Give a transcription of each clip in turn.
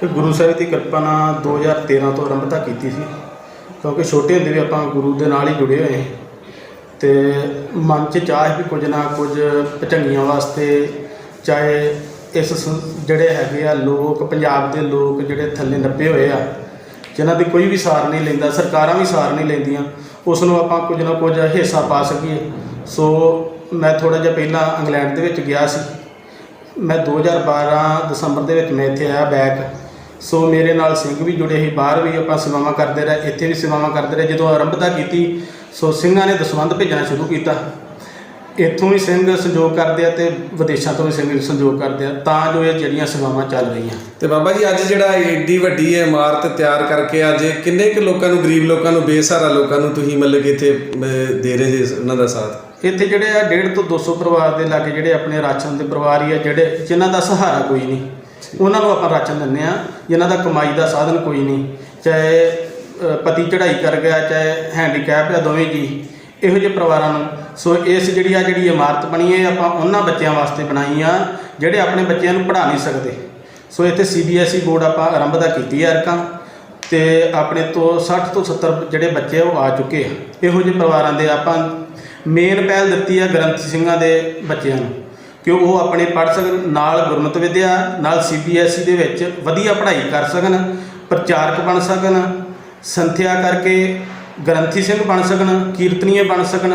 ਤੇ ਗੁਰੂ ਸਾਹਿਬ ਦੀ ਕਿਰਪਾ ਨਾਲ 2013 ਤੋਂ ਆਰੰਭਤਾ ਕੀਤੀ ਸੀ, ਕਿਉਂਕਿ ਛੋਟੇ ਹੁੰਦੇ ਵੀ ਆਪਾਂ ਗੁਰੂ ਦੇ ਨਾਲ ਹੀ ਜੁੜੇ ਹੋਏ ਹਾਂ ਤੇ ਮਨ 'ਚ ਚਾਹ ਵੀ ਕੁਝ ਨਾ ਕੁਝ ਭਚੰਗੀਆਂ ਵਾਸਤੇ, ਚਾਹੇ ਇਸ ਸ- ਜਿਹੜੇ ਹੈਗੇ ਆ ਲੋਕ, ਪੰਜਾਬ ਦੇ ਲੋਕ ਜਿਹੜੇ ਥੱਲੇ ਨੱਪੇ ਹੋਏ ਆ, ਜਿਨ੍ਹਾਂ ਦੀ ਕੋਈ ਵੀ ਸਾਰ ਨਹੀਂ ਲੈਂਦਾ, ਸਰਕਾਰਾਂ ਵੀ ਸਾਰ ਨਹੀਂ ਲੈਂਦੀਆਂ, ਉਸ ਨੂੰ ਆਪਾਂ ਕੁਝ ਨਾ ਕੁਝ ਹਿੱਸਾ ਪਾ ਸਕੀਏ। ਸੋ ਮੈਂ ਥੋੜਾ ਜਿਹਾ ਪਹਿਲਾਂ ਇੰਗਲੈਂਡ ਦੇ ਵਿੱਚ ਗਿਆ ਸੀ। ਮੈਂ 2012 ਦਸੰਬਰ ਦੇ ਵਿੱਚ ਮੈਂ ਇੱਥੇ ਆਇਆ ਬੈਕ। ਸੋ ਮੇਰੇ ਨਾਲ ਸਿੰਘ ਵੀ ਜੁੜੇ ਸੀ ਬਾਹਰ ਵੀ ਆਪਾਂ ਸੇਵਾਵਾਂ ਕਰਦੇ ਰਹੇ ਇੱਥੇ ਵੀ ਸੇਵਾਵਾਂ ਕਰਦੇ ਰਹੇ ਜਦੋਂ ਆਰੰਭਤਾ ਕੀਤੀ ਸੋ ਸਿੰਘਾਂ ਨੇ ਦਸਵੰਧ ਭੇਜਣਾ ਸ਼ੁਰੂ ਕੀਤਾ। ਇੱਥੋਂ ਵੀ ਸਿੰਘ ਸੰਯੋਗ ਕਰਦੇ ਆ ਤੇ ਵਿਦੇਸ਼ਾਂ ਤੋਂ ਵੀ ਸਿੰਘ ਸੰਯੋਗ ਕਰਦੇ ਆ ਤਾਂ ਜੋ ਇਹ ਜਿਹੜੀਆਂ ਸੇਵਾਵਾਂ ਚੱਲ ਰਹੀਆਂ। ਤੇ ਬਾਬਾ ਜੀ ਅੱਜ ਜਿਹੜਾ ਏਡੀ ਵੱਡੀ ਇਮਾਰਤ ਤਿਆਰ ਕਰਕੇ ਅੱਜ ਕਿੰਨੇ ਕੁ ਲੋਕਾਂ ਨੂੰ ਗਰੀਬ ਲੋਕਾਂ ਨੂੰ ਬੇਸਹਾਰਾ ਲੋਕਾਂ ਨੂੰ ਤੁਸੀਂ ਮਤਲਬ ਕਿ ਇੱਥੇ ਦੇ ਰਹੇ ਜੇ ਉਹਨਾਂ ਦਾ ਸਾਥ? ਇੱਥੇ ਜਿਹੜੇ ਆ 1.5 ਤੋਂ 200 ਪਰਿਵਾਰ ਦੇ ਲਾਗੇ ਜਿਹੜੇ ਆਪਣੇ ਰਾਸ਼ਨ ਦੇ ਪਰਿਵਾਰ ਹੀ ਆ ਜਿਹੜੇ ਜਿਨ੍ਹਾਂ ਦਾ ਸਹਾਰਾ ਕੋਈ ਨਹੀਂ। ਉਹਨਾਂ ਨੂੰ ਆਪਾਂ ਰਾਸ਼ਨ ਦਿੰਦੇ ਆ ਜਿਨ੍ਹਾਂ ਦਾ ਕਮਾਈ ਦਾ ਸਾਧਨ ਕੋਈ ਨਹੀਂ। ਚਾਹੇ ਪਤੀ ਚੜ੍ਹਾਈ ਕਰ ਗਿਆ, ਚਾਹੇ ਹੈਂਡੀਕੈਪ ਆ ਦੋਵੇਂ ਜੀ। ਇਹੋ ਜਿਹੇ ਪਰਿਵਾਰਾਂ ਨੂੰ, ਸੋ ਇਸ ਜਿਹੜੀ ਆ ਜਿਹੜੀ ਇਮਾਰਤ ਬਣੀ ਹੈ ਇਹ ਆਪਾਂ ਉਹਨਾਂ ਬੱਚਿਆਂ ਵਾਸਤੇ ਬਣਾਈ ਆ, ਜਿਹੜੇ ਆਪਣੇ ਬੱਚਿਆਂ ਨੂੰ ਪੜ੍ਹਾ ਨਹੀਂ ਸਕਦੇ। ਸੋ ਇੱਥੇ ਸੀਬੀਐਸਈ ਬੋਰਡ ਆਪਾਂ ਆਰੰਭ ਦਾ ਕੀਤੀ ਹੈ ਅਰਕਾਂ, ਤੇ ਆਪਣੇ ਤੋਂ 60 ਤੋਂ 70 ਜਿਹੜੇ ਬੱਚੇ ਆ, ਉਹ ਆ ਚੁੱਕੇ ਆ। ਇਹੋ ਜਿਹੇ ਪਰਿਵਾਰਾਂ ਦੇ ਆਪਾਂ ਮੇਨ ਪਹਿਲ ਦਿੱਤੀ ਆ ਗ੍ਰੰਥੀ ਸਿੰਘਾਂ ਦੇ ਬੱਚਿਆਂ ਨੂੰ। ਕਿ ਉਹ ਆਪਣੇ ਪੜ੍ਹ ਸਕਣ, ਨਾਲ ਗੁਰਮਤਿ ਵਿਦਿਆ, ਨਾਲ ਸੀਬੀਐਸਈ ਦੇ ਵਿੱਚ ਵਧੀਆ ਪੜ੍ਹਾਈ ਕਰ ਸਕਣ, ਪ੍ਰਚਾਰਕ ਬਣ ਸਕਣ, ਸੰਥਿਆ ਕਰਕੇ ਗ੍ਰੰਥੀ ਸਿੰਘ ਬਣ ਸਕਣ, ਕੀਰਤਨੀਏ ਬਣ ਸਕਣ,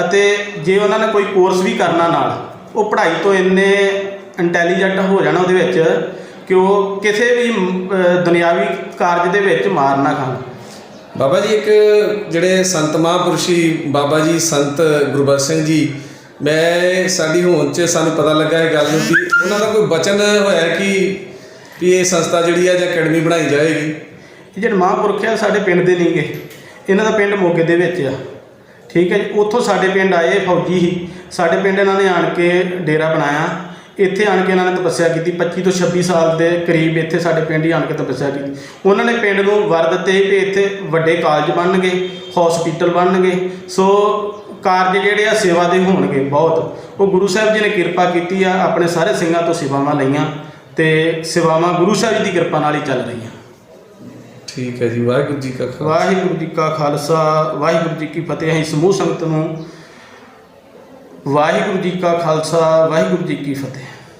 ਅਤੇ ਜੇ ਉਹਨਾਂ ਨੇ ਕੋਈ ਕੋਰਸ ਵੀ ਕਰਨਾ ਨਾਲ, ਉਹ ਪੜ੍ਹਾਈ ਤੋਂ ਇੰਨੇ ਇੰਟੈਲੀਜੈਂਟ ਹੋ ਜਾਣਾ ਉਹਦੇ ਵਿੱਚ ਕਿ ਉਹ ਕਿਸੇ ਵੀ ਦੁਨਿਆਵੀ ਕਾਰਜ ਦੇ ਵਿੱਚ ਮਾਰ ਨਾ ਖਾਣ। ਬਾਬਾ ਜੀ, ਇੱਕ ਜਿਹੜੇ ਸੰਤ ਮਹਾਂਪੁਰਸ਼ੀ ਬਾਬਾ ਜੀ, ਸੰਤ ਗੁਰਬਖਸ਼ ਸਿੰਘ ਜੀ ਮੈਂ ਸਾਡੀ ਹੋਂਦ 'ਚ ਸਾਨੂੰ ਪਤਾ ਲੱਗਾ ਇਹ ਗੱਲ ਨੂੰ ਕਿ ਉਹਨਾਂ ਦਾ ਕੋਈ ਬਚਨ ਹੋਇਆ ਕਿ ਵੀ ਇਹ ਸੰਸਥਾ ਜਿਹੜੀ ਆ ਜਾਂ ਅਕੈਡਮੀ ਬਣਾਈ ਜਾਏਗੀ। ਇਹ ਜਿਹੜੇ ਮਹਾਂਪੁਰਖ ਆ ਸਾਡੇ ਪਿੰਡ ਦੇ ਨਹੀਂਗੇ ਇਹਨਾਂ ਦਾ ਪਿੰਡ ਮੋਗੇ ਦੇ ਵਿੱਚ ਆ। ਠੀਕ ਹੈ ਜੀ, ਉੱਥੋਂ ਸਾਡੇ ਪਿੰਡ ਆਏ ਫੌਜੀ ਹੀ। ਸਾਡੇ ਪਿੰਡ ਇਹਨਾਂ ਨੇ ਆਣ ਕੇ ਡੇਰਾ ਬਣਾਇਆ। ਇੱਥੇ ਆਣ ਕੇ ਇਹਨਾਂ ਨੇ ਤਪੱਸਿਆ ਕੀਤੀ। 25 ਤੋਂ 26 ਸਾਲ ਦੇ ਕਰੀਬ ਇੱਥੇ ਸਾਡੇ ਪਿੰਡ ਹੀ ਆਣ ਕੇ ਤਪੱਸਿਆ ਕੀਤੀ। ਉਹਨਾਂ ਨੇ ਪਿੰਡ ਨੂੰ ਵਰ ਦਿੱਤੇ ਵੀ ਇੱਥੇ ਵੱਡੇ ਕਾਲਜ ਬਣਨਗੇ ਹਸਪੀਟਲ ਬਣਨਗੇ। ਸੋ ਕਾਰਜ ਜਿਹੜੇ ਆ ਸੇਵਾ ਦੇ ਹੋਣਗੇ ਬਹੁਤ। ਉਹ ਗੁਰੂ ਸਾਹਿਬ ਜੀ ਨੇ ਕਿਰਪਾ ਕੀਤੀ ਆ ਆਪਣੇ ਸਾਰੇ ਸਿੰਘਾਂ ਤੋਂ ਸੇਵਾਵਾਂ ਲਈਆਂ ਤੇ ਸੇਵਾਵਾਂ ਗੁਰੂ ਸਾਹਿਬ ਜੀ ਦੀ ਕਿਰਪਾ ਨਾਲ ਹੀ ਚੱਲ ਰਹੀਆਂ। ਠੀਕ ਹੈ ਜੀ ਵਾਹਿਗੁਰੂ ਜੀ ਕਾ ਖਾਲਸਾ। ਵਾਹਿਗੁਰੂ ਜੀ ਕਾ ਖਾਲਸਾ ਵਾਹਿਗੁਰੂ ਜੀ ਕੀ ਫਤਿਹ। ਅਸੀਂ ਸਮੂਹ ਸੰਗਤ ਨੂੰ ਵਾਹਿਗੁਰੂ ਜੀ ਕਾ ਖਾਲਸਾ ਵਾਹਿਗੁਰੂ ਜੀ ਕੀ ਫਤਿਹ।